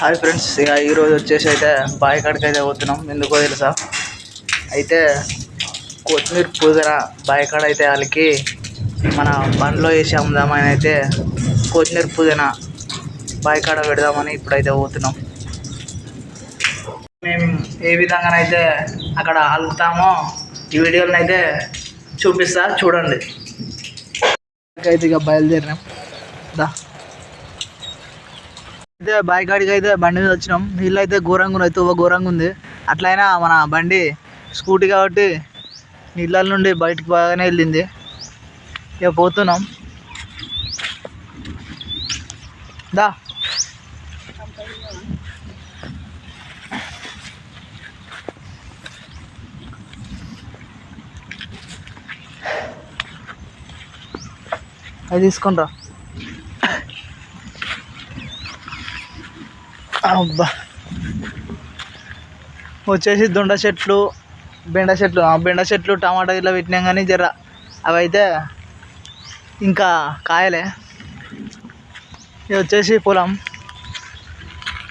Hi friends ఇక ఈరోజు వచ్చేసి అయితే బావి కాడికి అయితే పోతున్నాం. ఎందుకో తెలుసా? అయితే కొత్తిమీర పుదీనా బావి కాడ అయితే వాళ్ళకి మన బండ్లో వేసి అమ్ముదామని అయితే కొత్తిమీర పుదీనా బావి కాడ పెడదామని ఇప్పుడైతే పోతున్నాం. మేము ఏ విధంగానైతే అక్కడ అలుగుతామో ఈ వీడియోలను అయితే చూపిస్తా చూడండి. అయితే ఇక బయలుదేరినాం. దా. అయితే బావి కాడికి అయితే బండి మీద వచ్చినాం. నీళ్ళు అయితే ఘోరంగా ఉన్నాయి తువ్వ ఘోరంగా ఉంది. అట్లయినా మన బండి స్కూటీ కాబట్టి నీళ్ళ నుండి బయటకు బాగానే వెళ్ళింది. ఇక పోతున్నాం. దా. అది తీసుకుంటా. అబ్బా. వచ్చేసి దొండ చెట్లు బెండ చెట్లు. బెండ చెట్లు టమాటా ఇట్లా పెట్టినాం కానీ జర అవి అయితే ఇంకా కాయలే. ఇది వచ్చేసి పొలం.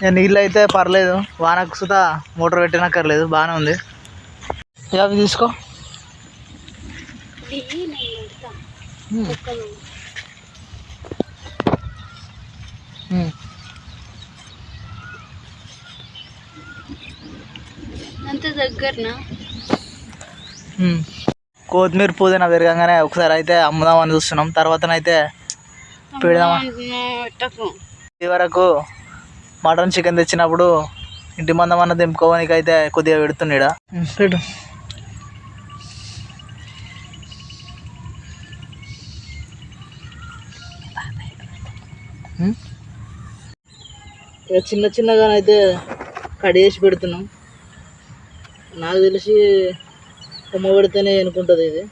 ఇక నీళ్ళు అయితే పర్లేదు. వానకు సుతా మోటార్ పెట్టినక్కర్లేదు. బాగానే ఉంది. ఇక అవి తీసుకో. అంత దగ్గరనా? ఉమ్. కొత్తిమీర పుదీనా పెరగంగానే ఒకసారి అయితే అమ్ముదామని చూస్తున్నాం. తర్వాతనైతే పెడదామా? ఇది వరకు మటన్ చికెన్ తెచ్చినప్పుడు ఇంటి మందం అన్న దింపుకోవడానికి అయితే కొద్దిగా పెట్టు. ఇక చిన్న చిన్నగానైతే కడిగేసి పెడుతున్నాం. నాకు తెలిసి కొమ్మ పెడితేనే అనుకుంటుంది ఇది.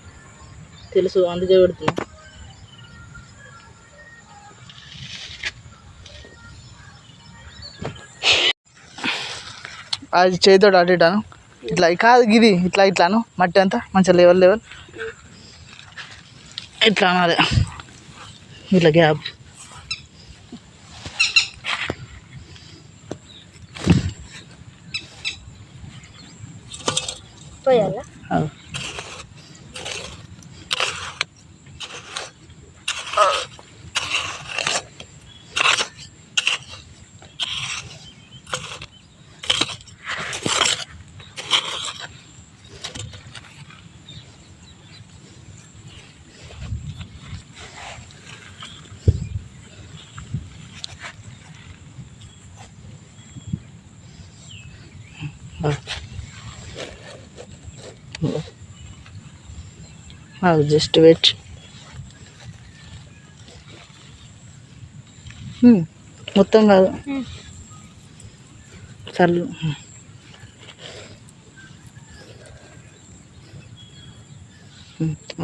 తెలుసు అందుకే పెడుతున్నా. అది చేతితో అటు ఇటాను ఇట్లా కాదు గిది ఇట్లా ఇట్లాను మట్టి అంతా మంచిగా లెవెల్ లెవెల్ ఇట్లా అనాలి. ఇట్లా గ్యాప్. పోయాలా అది. జస్ట్ వెయిట్ మొత్తం కాదు. చల్లు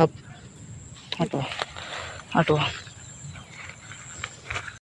అప్. అటు అటు